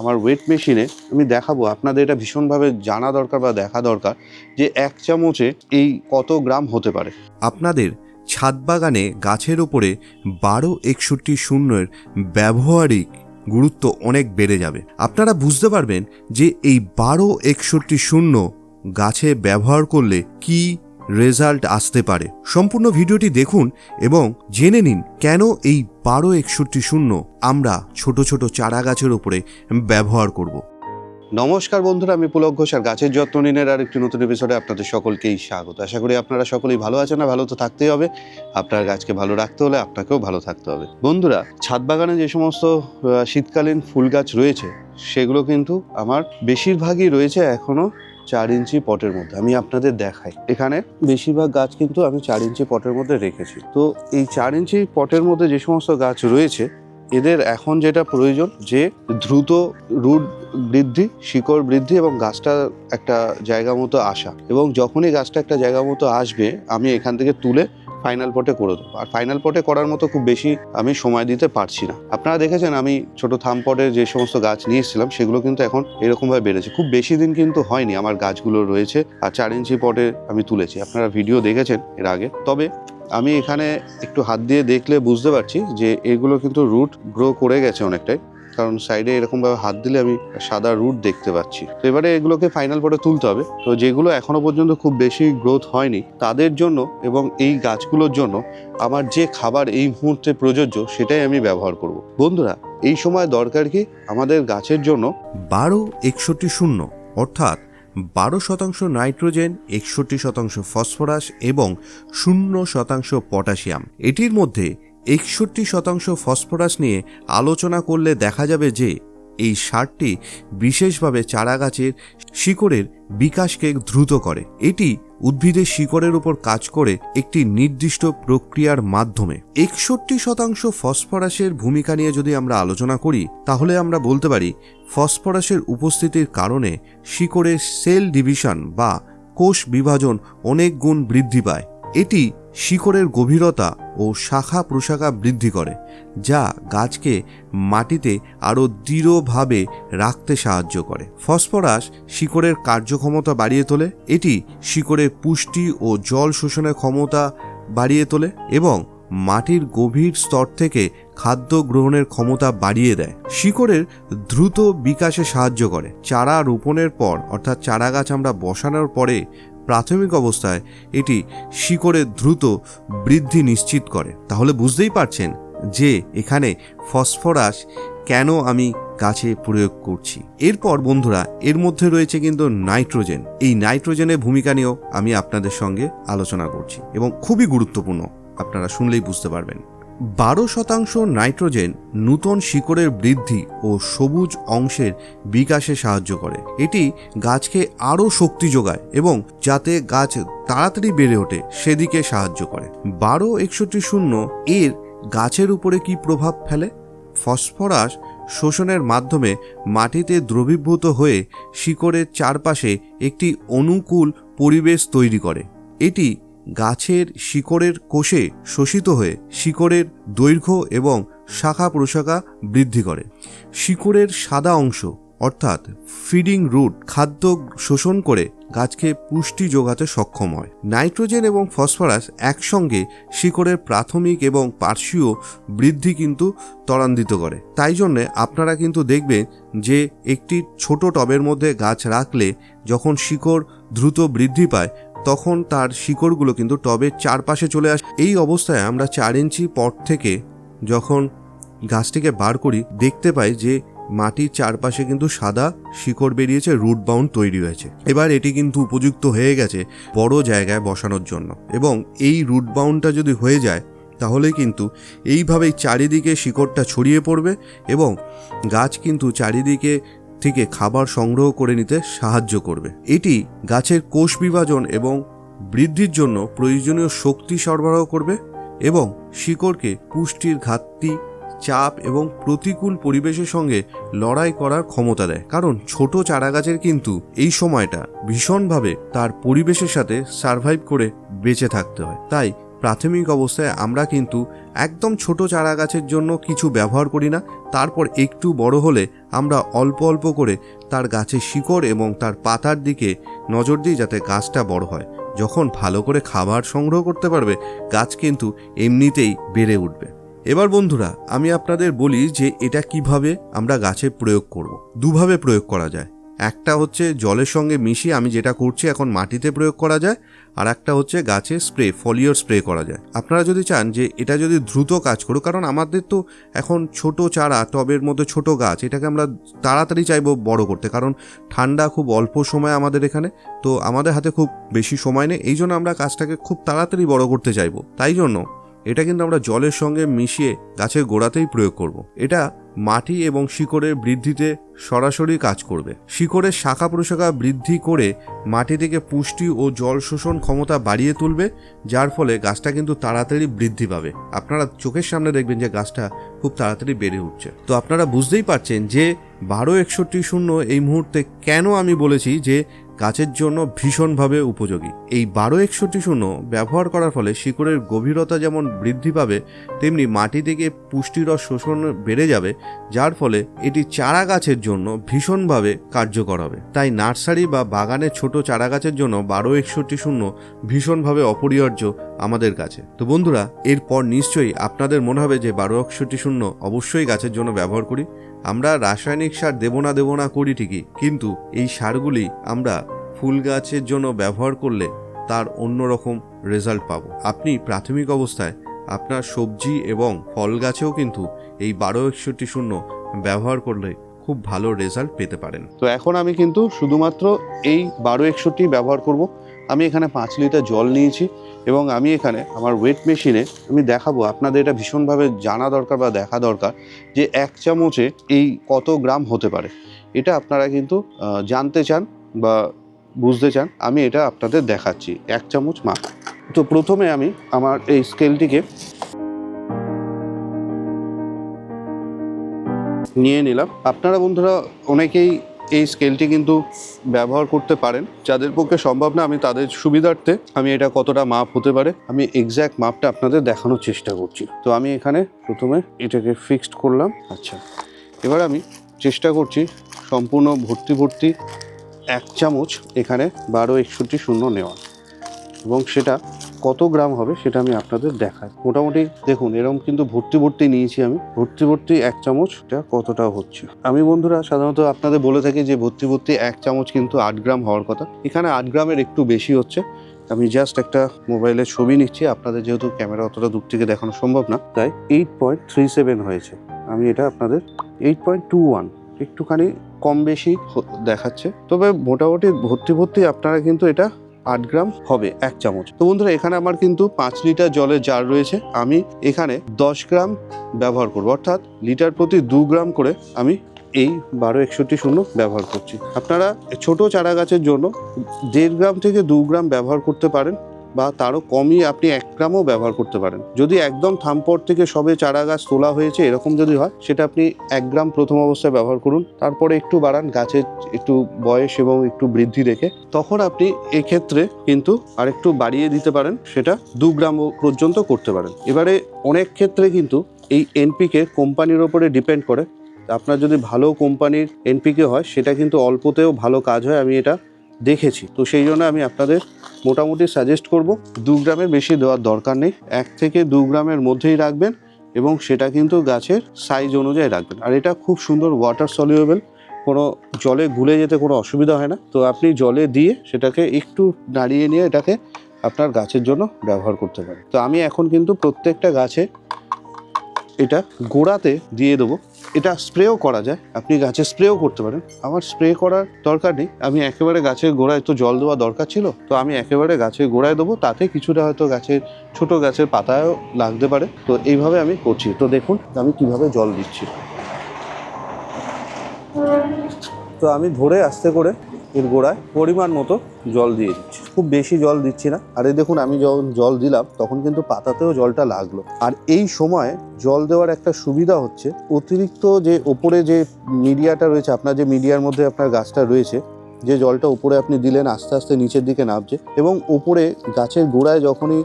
আমার ওয়েট মেশিনে আমি দেখাবো, আপনাদের এটা ভীষণভাবে জানা দরকার বা দেখা দরকার যে এক চামচে এই কত গ্রাম হতে পারে। আপনাদের ছাদ বাগানে গাছের ওপরে বারো একষট্টি শূন্যের ব্যবহারিক গুরুত্ব অনেক বেড়ে যাবে। আপনারা বুঝতে পারবেন যে এই বারো একষট্টি শূন্য গাছে ব্যবহার করলে কি রেজাল্ট আসতে পারে। সম্পূর্ণ ভিডিওটি দেখুন এবং জেনে নিন কেন এই বারো একষট্টি শূন্য আমরা ছোট ছোট চারা গাছের উপরে ব্যবহার করব। নমস্কার বন্ধুরা, আমি পুলক ঘোষ আর গাছের যত্ন নিনের আর একটি নতুন এপিসোডে আপনাদের সকলকেই স্বাগত। আশা করি আপনারা সকলেই ভালো আছেন না ভালো তো থাকতেই হবে। আপনার গাছকে ভালো রাখতে হলে আপনাকেও ভালো থাকতে হবে। বন্ধুরা, ছাদ বাগানে যে সমস্ত শীতকালীন ফুল গাছ রয়েছে, সেগুলো কিন্তু আমার বেশিরভাগই রয়েছে এখনও চার ইঞ্চি পটের মধ্যে, আমি আপনাদের দেখাই। এখানে বেশিরভাগ গাছ কিন্তু আমি চার ইঞ্চি পটের মধ্যে রেখেছি। তো এই চার ইঞ্চি পটের মধ্যে যে সমস্ত গাছ রয়েছে, এদের এখন যেটা প্রয়োজন, যে দ্রুত রুট বৃদ্ধি, শিকড় বৃদ্ধি এবং গাছটা একটা জায়গা মতো আসা। এবং যখনই গাছটা একটা জায়গা মতো আসবে, আমি এখান থেকে তুলে ফাইনাল পটে করে দেবো। আর ফাইনাল পটে করার মতো খুব বেশি আমি সময় দিতে পারছি না। আপনারা দেখেছেন আমি ছোট থাম পটে যে সমস্ত গাছ নিয়ে এসেছিলাম, সেগুলো কিন্তু এখন এরকমভাবে বেড়েছে। খুব বেশি দিন কিন্তু হয়নি আমার গাছগুলো রয়েছে, আর চার ইঞ্চি পটে আমি তুলেছি। আপনারা ভিডিও দেখেছেন এর আগে। তবে আমি এখানে একটু হাত দিয়ে দেখলে বুঝতে পারছি যে এগুলো কিন্তু রুট গ্রো করে গেছে অনেকটাই। কারণ সাইডে এরকমভাবে হাত দিলে আমি সাদা রুট দেখতে পাচ্ছি। তো এবারে এগুলোকে ফাইনাল পরে তুলতে হবে। তো যেগুলো এখনও পর্যন্ত খুব বেশি গ্রোথ হয়নি, তাদের জন্য এবং এই গাছগুলোর জন্য আমার যে খাবার এই মুহূর্তে প্রযোজ্য সেটাই আমি ব্যবহার করব। বন্ধুরা, এই সময় দরকার কি? আমাদের গাছের জন্য বারো একষট্টি শূন্য, অর্থাৎ বারো শতাংশ নাইট্রোজেন, একষট্টি শতাংশ ফসফরাস এবং শূন্য শতাংশ পটাশিয়াম। এটির মধ্যে একষট্টি শতাংশ ফসফরাস নিয়ে আলোচনা করলে দেখা যাবে যে এই সারটি বিশেষভাবে চারা গাছের শিকড়ের বিকাশকে দ্রুত করে। এটি উদ্ভিদের শিকড়ের উপর কাজ করে একটি নির্দিষ্ট প্রক্রিয়ার মাধ্যমে। একষট্টি শতাংশ ফসফরাসের ভূমিকা নিয়ে যদি আমরা আলোচনা করি, তাহলে আমরা বলতে পারি ফসফরাসের উপস্থিতির কারণে শিকড়ের সেল ডিভিশন বা কোষ বিভাজন অনেক গুণ বৃদ্ধি পায়। এটি শিকড়ের গভীরতা ও শাখা প্রশাখা বৃদ্ধি করে, যা গাছকে মাটিতে আরও দৃঢ়ভাবে রাখতে সাহায্য করে। ফসফরাস শিকড়ের কার্যক্ষমতা বাড়িয়ে তোলে, এটি শিকড়ের পুষ্টি ও জল শোষণের ক্ষমতা বাড়িয়ে তোলে এবং মাটির গভীর স্তর থেকে খাদ্য গ্রহণের ক্ষমতা বাড়িয়ে দেয়। শিকড়ের দ্রুত বিকাশে সাহায্য করে। চারা রোপণের পর, অর্থাৎ চারা গাছ আমরা বসানোর পরে প্রাথমিক অবস্থায় এটি শিকড়ের দ্রুত বৃদ্ধি নিশ্চিত করে। তাহলে বুঝতেই পারছেন যে এখানে ফসফরাস কেন আমি গাছে প্রয়োগ করছি। এরপর বন্ধুরা, এর মধ্যে রয়েছে কিন্তু নাইট্রোজেন। এই নাইট্রোজেনের ভূমিকা নিয়েও আমি আপনাদের সঙ্গে আলোচনা করছি এবং খুবই গুরুত্বপূর্ণ, আপনারা শুনলেই বুঝতে পারবেন। বারো শতাংশ নাইট্রোজেন নূতন শিকড়ের বৃদ্ধি ও সবুজ অংশের বিকাশে সাহায্য করে। এটি গাছকে আরও শক্তি যোগায় এবং যাতে গাছ তাড়াতাড়ি বেড়ে ওঠে, সেদিকে সাহায্য করে। বারো একষট্টি শূন্য এর গাছের উপরে কি প্রভাব ফেলে? ফসফরাস শোষণের মাধ্যমে মাটিতে দ্রবীভূত হয়ে শিকড়ের চারপাশে একটি অনুকূল পরিবেশ তৈরি করে। এটি গাছের শিকড়ের কোষে শোষিত হয়ে শিকড়ের দৈর্ঘ্য এবং শাখা প্রশাখা বৃদ্ধি করে। শিকড়ের সাদা অংশ, অর্থাৎ ফিডিং রুট, খাদ্য শোষণ করে গাছকে পুষ্টি যোগাতে সক্ষম হয়। নাইট্রোজেন এবং ফসফরাস একসঙ্গে শিকড়ের প্রাথমিক এবং পার্শ্বীয় বৃদ্ধি কিন্তু ত্বরান্বিত করে। তাই জন্যে আপনারা কিন্তু দেখবেন যে একটি ছোট টবের মধ্যে গাছ রাখলে যখন শিকড় দ্রুত বৃদ্ধি পায় তখন তার শিকড়গুলো কিন্তু টবের চারপাশে চলে আসে এই অবস্থায় আমরা চার ইঞ্চি পট থেকে যখন গাছটিকে বার করি, দেখতে পাই যে মাটির চারপাশে কিন্তু সাদা শিকড় বেরিয়েছে, রুট বাউন্ড তৈরি হয়েছে। এবার এটি কিন্তু উপযুক্ত হয়ে গেছে বড় জায়গায় বসানোর জন্য। এবং এই রুট বাউন্ডটা যদি হয়ে যায় তাহলে কিন্তু এইভাবেই চারিদিকে শিকড়টা ছড়িয়ে পড়বে এবং গাছ কিন্তু চারিদিকে থেকে খাবার সংগ্রহ করে নিতে সাহায্য করবে। এটি গাছের কোষ বিভাজন এবং বৃদ্ধির জন্য প্রয়োজনীয় শক্তি সরবরাহ করবে এবং শিকড়কে পুষ্টির ঘাটতি, চাপ এবং প্রতিকূল পরিবেশের সঙ্গে লড়াই করার ক্ষমতা দেয়। কারণ ছোট চারাগাছের কিন্তু এই সময়টা ভীষণভাবে তার পরিবেশের সাথে সারভাইভ করে বেঁচে থাকতে হয়। তাই প্রাথমিক অবস্থায় আমরা কিন্তু একদম ছোট চারা গাছের জন্য কিছু ব্যবহার করি না, তারপর একটু বড় হলে আমরা অল্প অল্প করে তার গাছের শিকড় এবং তার পাতার দিকে নজর দিই যাতে গাছটা বড় হয়। যখন ভালো করে খাবার সংগ্রহ করতে পারবে, গাছ কিন্তু এমনিতেই বেড়ে উঠবে। এবার বন্ধুরা, আমি আপনাদের বলি যে এটা কীভাবে আমরা গাছে প্রয়োগ করব। দুভাবে প্রয়োগ করা যায়। একটা হচ্ছে জলের সঙ্গে মিশিয়ে আমি যেটা করছি এখন মাটিতে প্রয়োগ করা যায় আর একটা হচ্ছে গাছে স্প্রে ফলিওর স্প্রে করা যায় আপনারা যদি চান যে এটা যদি দ্রুত কাজ করুক, কারণ আমাদের তো এখন ছোট চারা, টবের মধ্যে ছোট গাছ, এটাকে আমরা তাড়াতাড়ি চাইব বড় করতে, কারণ ঠান্ডা খুব অল্প সময় আমাদের এখানে, তো আমাদের হাতে খুব বেশি সময় নেই, এই জন্য আমরা গাছটাকে খুব তাড়াতাড়ি বড় করতে চাইব তাই জন্য এটা কিন্তু আমরা জলের সঙ্গে মিশিয়ে গাছের গোড়াতেই প্রয়োগ করব। এটা মাটি এবং শিকড়ের বৃদ্ধিতে সরাসরি কাজ করবে। শিকড়ের শাখা প্রশাখা বৃদ্ধি করে মাটি থেকে পুষ্টি ও জল শোষণ ক্ষমতা বাড়িয়ে তুলবে, যার ফলে গাছটা কিন্তু তাড়াতাড়ি বৃদ্ধি পাবে। আপনারা চোখের সামনে দেখবেন যে গাছটা খুব তাড়াতাড়ি বেড়ে উঠছে। তো আপনারা বুঝতেই পারছেন যে বারো একষট্টি শূন্য এই মুহূর্তে কেন আমি বলেছি যে গাছের জন্য ভীষণভাবে উপযোগী। এই বারো একষট্টি শূন্য ব্যবহার করার ফলে শিকড়ের গভীরতা যেমন বৃদ্ধি পাবে, তেমনি মাটি থেকে পুষ্টিরস শোষণ বেড়ে যাবে, যার ফলে এটি চারা গাছের জন্য ভীষণভাবে কার্যকর হবে। তাই নার্সারি বা বাগানের ছোট চারা গাছের জন্য বারো একষট্টি শূন্য ভীষণভাবে অপরিহার্য আমাদের কাছে। তো বন্ধুরা, এরপর নিশ্চয়ই আপনাদের মনে হবে যে বারো একষট্টি শূন্য অবশ্যই গাছের জন্য ব্যবহার করি। আমরা রাসায়নিক সার দেবো না দেবো না করি ঠিকই, কিন্তু এই সারগুলি আমরা ফুল গাছের জন্য ব্যবহার করলে তার অন্যরকম রেজাল্ট পাব। আপনি প্রাথমিক অবস্থায় আপনার সবজি এবং ফল গাছেও কিন্তু এই বারো একষট্টি শূন্য ব্যবহার করলে খুব ভালো রেজাল্ট পেতে পারেন। তো এখন আমি কিন্তু শুধুমাত্র এই বারো একষট্টি ব্যবহার করব। আমি এখানে পাঁচ লিটার জল নিয়েছি। এবং আমি এখানে আমার ওয়েট মেশিনে আমি দেখাবো, আপনাদের এটা ভীষণভাবে জানা দরকার বা দেখা দরকার যে এক চামচে এই কত গ্রাম হতে পারে। এটা আপনারা কিন্তু জানতে চান বা বুঝতে চান, আমি এটা আপনাদের দেখাচ্ছি, এক চামচ মাপ। তো প্রথমে আমি আমার এই স্কেলটিকে নিয়ে নিলাম। আপনারা বন্ধুরা অনেকেই এই স্কেলটি কিন্তু ব্যবহার করতে পারেন। যাদের পক্ষে সম্ভব না, আমি তাদের সুবিধার্থে আমি এটা কতটা মাপ হতে পারে, আমি এক্স্যাক্ট মাপটা আপনাদের দেখানোর চেষ্টা করছি। তো আমি এখানে প্রথমে এটাকে ফিক্সড করলাম। আচ্ছা। এবার আমি চেষ্টা করছি সম্পূর্ণ ভর্তি ভর্তি এক চামচ এখানে বারো একষট্টি শূন্য নেওয়া এবং সেটা কত গ্রাম হবে সেটা আমি আপনাদের দেখাই। মোটামুটি দেখুন এরকম কিন্তু ভর্তি ভর্তি নিয়েছি আমি। ভর্তি ভর্তি এক চামচ, এটা কতটা হচ্ছে? আমি বন্ধুরা, সাধারণত আপনাদের বলে থাকি যে ভর্তি ভর্তি এক চামচ কিন্তু আট গ্রাম হওয়ার কথা। এখানে আট গ্রামের একটু বেশি হচ্ছে। আমি জাস্ট একটা মোবাইলে ছবি নিচ্ছি। আপনাদের যেহেতু ক্যামেরা অতটা দূর থেকে দেখানো সম্ভব না, তাই এইট পয়েন্ট থ্রি সেভেন হয়েছে। আমি এটা আপনাদের এইট পয়েন্ট টু ওয়ান একটুখানি কম বেশি দেখাচ্ছে। তবে মোটামুটি ভর্তি ভর্তি আপনারা কিন্তু এটা আট গ্রাম হবে এক চামচ। তো বন্ধুরা, এখানে আমার কিন্তু পাঁচ লিটার জলের জার রয়েছে। আমি এখানে দশ গ্রাম ব্যবহার করব। অর্থাৎ লিটার প্রতি দু গ্রাম করে আমি এই বারো একষট্টি শূন্য ব্যবহার করছি। আপনারা ছোট চারা গাছের জন্য দেড় গ্রাম থেকে দু গ্রাম ব্যবহার করতে পারেন। বা তারও কমই আপনি এক গ্রামও ব্যবহার করতে পারেন। যদি একদম থামপট থেকে সবে চারা গাছ তোলা হয়েছে এরকম যদি হয়, সেটা আপনি এক গ্রাম প্রথম অবস্থায় ব্যবহার করুন। তারপরে একটু বাড়ান, গাছের একটু বয়স এবং একটু বৃদ্ধি রেখে তখন আপনি এক্ষেত্রে কিন্তু আরেকটু বাড়িয়ে দিতে পারেন, সেটা দু গ্রাম পর্যন্ত করতে পারেন। এবারে অনেক ক্ষেত্রে কিন্তু এই এনপিকে কোম্পানির ওপরে ডিপেন্ড করে। আপনার যদি ভালো কোম্পানির এনপিকে হয়, সেটা কিন্তু অল্পতেও ভালো কাজ হয়। আমি এটা দেখেছি। তো সেই জন্য আমি আপনাদের মোটামুটি সাজেস্ট করব, দু গ্রামের বেশি দেওয়ার দরকার নেই। এক থেকে দু গ্রামের মধ্যেই রাখবেন এবং সেটা কিন্তু গাছের সাইজ অনুযায়ী রাখবেন। আর এটা খুব সুন্দর ওয়াটার সলিউবেল কোনো জলে গুলে যেতে কোনো অসুবিধা হয় না। তো আপনি জলে দিয়ে সেটাকে একটু নাড়িয়ে নিয়ে এটাকে আপনার গাছের জন্য ব্যবহার করতে পারেন। তো আমি এখন কিন্তু প্রত্যেকটা গাছে এটা গোড়াতে দিয়ে দেবো। এটা স্প্রেও করা যায়। আপনি গাছে স্প্রেও করতে পারেন। আমার স্প্রে করার দরকার নেই। আমি একেবারে গাছের গোড়ায় তো জল দেওয়া দরকার ছিল। তো আমি একেবারে গাছের গোড়ায় দেবো। তাতে কিছুটা হয়তো গাছের, ছোট গাছের পাতায়ও লাগতে পারে। তো এইভাবে আমি করছি। তো দেখুন, আমি কীভাবে জল দিচ্ছি। তো আমি ধরে আস্তে করে এর গোড়ায় পরিমাণ মতো জল দিয়ে দিচ্ছি। খুব বেশি জল দিচ্ছি না। আর এই দেখুন, আমি যখন জল দিলাম, তখন কিন্তু পাতাতেও জলটা লাগল। আর এই সময় জল দেওয়ার একটা সুবিধা হচ্ছে, অতিরিক্ত যে ওপরে যে মিডিয়াটা রয়েছে, আপনার যে মিডিয়ার মধ্যে আপনার গাছটা রয়েছে, যে জলটা উপরে আপনি দিলেন, আস্তে আস্তে নিচের দিকে নামছে এবং উপরে গাছের গোড়ায় যখনই,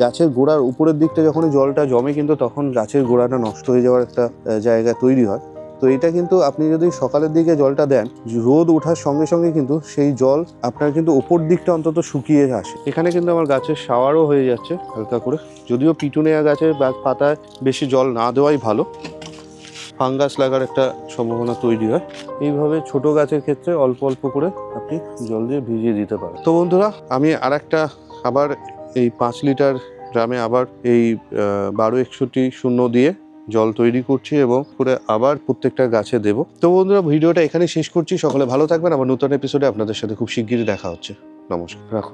গাছের গোড়ার উপরের দিকটা যখনই জলটা জমে, কিন্তু তখন গাছের গোড়াটা নষ্ট হয়ে যাওয়ার একটা জায়গা তৈরি হয়। তো এটা কিন্তু আপনি যদি সকালের দিকে জলটা দেন, রোদ ওঠার সঙ্গে সঙ্গে কিন্তু সেই জল আপনার কিন্তু ওপর দিকটা অন্তত শুকিয়ে আসে। এখানে কিন্তু আমার গাছের শাওয়ারও হয়ে যাচ্ছে হালকা করে। যদিও পিটুনিয়া গাছের বা পাতায় বেশি জল না দেওয়াই ভালো। ফাঙ্গাস লাগার একটা সম্ভাবনা তৈরি হয়। এইভাবে ছোট গাছের ক্ষেত্রে অল্প অল্প করে আপনি জল দিয়ে ভিজিয়ে দিতে পারেন। তো বন্ধুরা, আমি আর একটা আবার এই পাঁচ লিটার ড্রামে আবার এই বারো একষট্টি শূন্য দিয়ে জল তৈরি করছি এবং করে আবার প্রত্যেকটা গাছে দেব। তো বন্ধুরা, ভিডিওটা এখানে শেষ করছি। সকলে ভালো থাকবেন। আবার নতুন এপিসোডে আপনাদের সাথে খুব শিগগিরই দেখা হচ্ছে। নমস্কার। রাখো